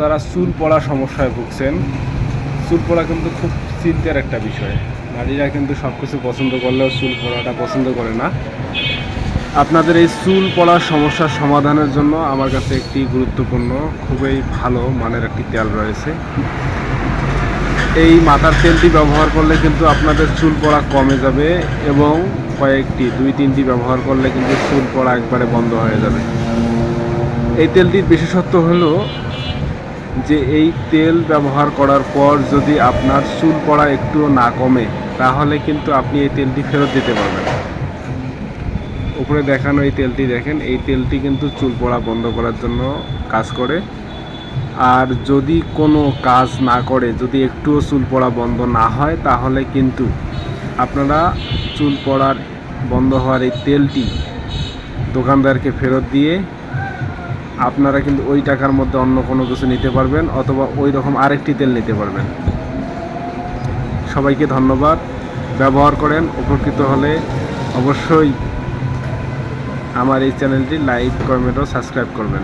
যারা চুল পড়া সমস্যায় ভুগছেন, চুল পড়া কিন্তু খুব চিন্তার একটা বিষয়। নারীরা কিন্তু সব কিছু পছন্দ করলেও চুল পড়াটা পছন্দ করে না। আপনাদের এই চুল পড়ার সমস্যার সমাধানের জন্য আমার কাছে একটি গুরুত্বপূর্ণ, খুবই ভালো মানের একটি তেল রয়েছে। এই মাথার তেলটি ব্যবহার করলে কিন্তু আপনাদের চুল পড়া কমে যাবে এবং কয়েকটি, দুই, তিনটি ব্যবহার করলে কিন্তু চুল পড়া একবারে বন্ধ হয়ে যাবে। এই তেলটির বিশেষত্ব হলো যে এই তেল ব্যবহার করার পর যদি আপনার চুল পড়া একটুও না কমে, তাহলে কিন্তু আপনি এই তেলটি ফেরত দিতে পারবেন। উপরে দেখানো এই তেলটি দেখেন, এই তেলটি কিন্তু চুল পড়া বন্ধ করার জন্য কাজ করে। আর যদি কোনো কাজ না করে, যদি একটুও চুল পড়া বন্ধ না হয়, তাহলে কিন্তু আপনারা চুল পড়ার বন্ধ হওয়ার এই তেলটি দোকানদারকে ফেরত দিয়ে আপনারা কিন্তু ওই টাকার মধ্যে অন্য কোনো কিছু নিতে পারবেন অথবা ওই রকম আরেকটি তেল নিতে পারবেন। সবাইকে ধন্যবাদ। ব্যবহার করেন, উপকৃত হলে অবশ্যই আমার এই চ্যানেলটি লাইক, কমেন্ট ও সাবস্ক্রাইব করবেন।